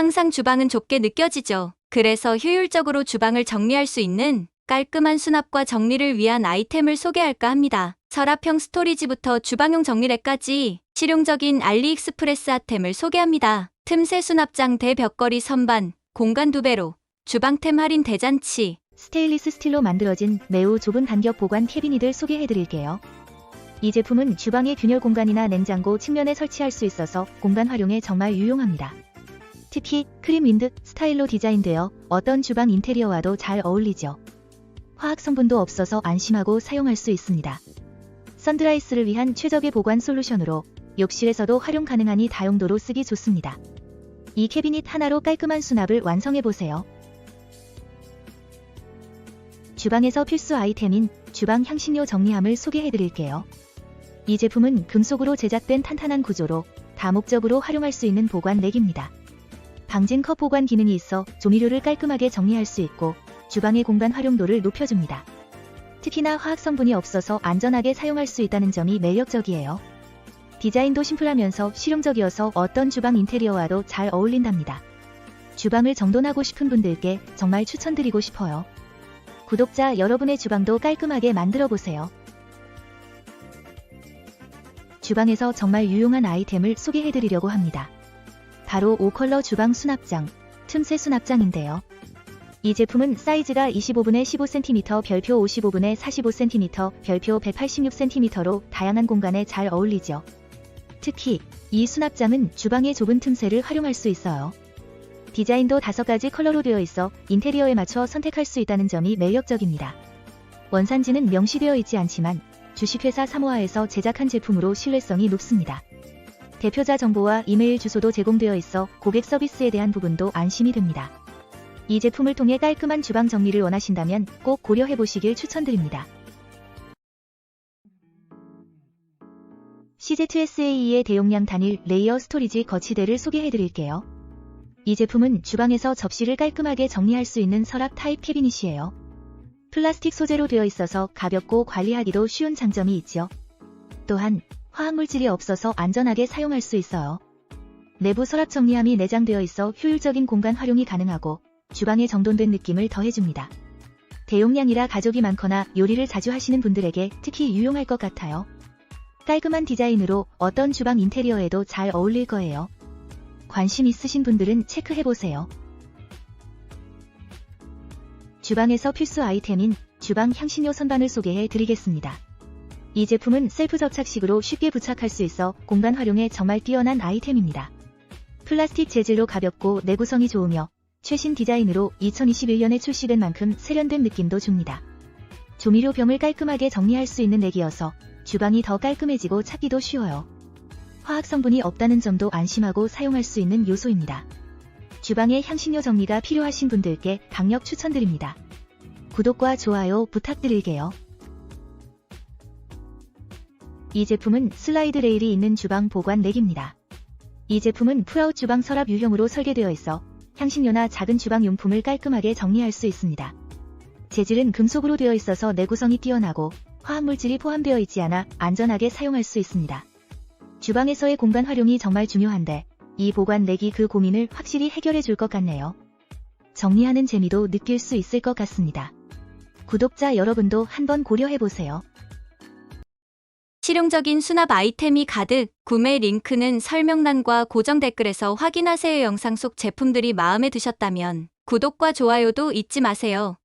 항상 주방은 좁게 느껴지죠. 그래서 효율적으로 주방을 정리할 수 있는 깔끔한 수납과 정리를 위한 아이템을 소개할까 합니다. 서랍형 스토리지부터 주방용 정리랩까지 실용적인 알리익스프레스 핫템을 소개합니다. 틈새 수납장 대벽걸이 선반, 공간 두 배로, 주방템 할인 대잔치, 스테인리스 스틸로 만들어진 매우 좁은 간격 보관 캐비닛을 소개해드릴게요. 이 제품은 주방의 균열 공간이나 냉장고 측면에 설치할 수 있어서 공간 활용에 정말 유용합니다. 특히 크림 윈드 스타일로 디자인되어 어떤 주방 인테리어와도 잘 어울리죠. 화학 성분도 없어서 안심하고 사용할 수 있습니다. 선드라이스를 위한 최적의 보관 솔루션으로 욕실에서도 활용 가능하니 다용도로 쓰기 좋습니다. 이 캐비닛 하나로 깔끔한 수납을 완성해보세요. 주방에서 필수 아이템인 주방 향신료 정리함을 소개해드릴게요. 이 제품은 금속으로 제작된 탄탄한 구조로 다목적으로 활용할 수 있는 보관 렉입니다. 방진 컵 보관 기능이 있어 조미료를 깔끔하게 정리할 수 있고 주방의 공간 활용도를 높여줍니다. 특히나 화학 성분이 없어서 안전하게 사용할 수 있다는 점이 매력적이에요. 디자인도 심플하면서 실용적이어서 어떤 주방 인테리어와도 잘 어울린답니다. 주방을 정돈하고 싶은 분들께 정말 추천드리고 싶어요. 구독자 여러분의 주방도 깔끔하게 만들어 보세요. 주방에서 정말 유용한 아이템을 소개해 드리려고 합니다. 바로 5컬러 주방 수납장, 틈새 수납장인데요. 이 제품은 사이즈가 25분에 15cm, 별표 55분에 45cm, 별표 186cm로 다양한 공간에 잘 어울리죠. 특히 이 수납장은 주방의 좁은 틈새를 활용할 수 있어요. 디자인도 다섯 가지 컬러로 되어 있어 인테리어에 맞춰 선택할 수 있다는 점이 매력적입니다. 원산지는 명시되어 있지 않지만 주식회사 사모아에서 제작한 제품으로 신뢰성이 높습니다. 대표자 정보와 이메일 주소도 제공되어 있어 고객 서비스에 대한 부분도 안심이 됩니다. 이 제품을 통해 깔끔한 주방 정리를 원하신다면 꼭 고려해 보시길 추천드립니다. CZ2SAE의 대용량 단일 레이어 스토리지 거치대를 소개해 드릴게요. 이 제품은 주방에서 접시를 깔끔하게 정리할 수 있는 서랍 타입 캐비닛이에요. 플라스틱 소재로 되어 있어서 가볍고 관리하기도 쉬운 장점이 있죠. 또한 화학물질이 없어서 안전하게 사용할 수 있어요. 내부 서랍 정리함이 내장되어 있어 효율적인 공간 활용이 가능하고 주방에 정돈된 느낌을 더해줍니다. 대용량이라 가족이 많거나 요리를 자주 하시는 분들에게 특히 유용할 것 같아요. 깔끔한 디자인으로 어떤 주방 인테리어에도 잘 어울릴 거예요. 관심 있으신 분들은 체크해보세요. 주방에서 필수 아이템인 주방 향신료 선반을 소개해 드리겠습니다. 이 제품은 셀프 접착식으로 쉽게 부착할 수 있어 공간 활용에 정말 뛰어난 아이템입니다. 플라스틱 재질로 가볍고 내구성이 좋으며 최신 디자인으로 2021년에 출시된 만큼 세련된 느낌도 줍니다. 조미료 병을 깔끔하게 정리할 수 있는 렉이어서 주방이 더 깔끔해지고 찾기도 쉬워요. 화학 성분이 없다는 점도 안심하고 사용할 수 있는 요소입니다. 주방의 향신료 정리가 필요하신 분들께 강력 추천드립니다. 구독과 좋아요 부탁드릴게요. 이 제품은 슬라이드 레일이 있는 주방 보관 렉입니다. 이 제품은 풀아웃 주방 서랍 유형으로 설계되어 있어 향신료나 작은 주방 용품을 깔끔하게 정리할 수 있습니다. 재질은 금속으로 되어 있어서 내구성이 뛰어나고 화학물질이 포함되어 있지 않아 안전하게 사용할 수 있습니다. 주방에서의 공간 활용이 정말 중요한데 이 보관 렉이 그 고민을 확실히 해결해 줄 것 같네요. 정리하는 재미도 느낄 수 있을 것 같습니다. 구독자 여러분도 한번 고려해 보세요. 실용적인 수납 아이템이 가득, 구매 링크는 설명란과 고정 댓글에서 확인하세요. 영상 속 제품들이 마음에 드셨다면 구독과 좋아요도 잊지 마세요.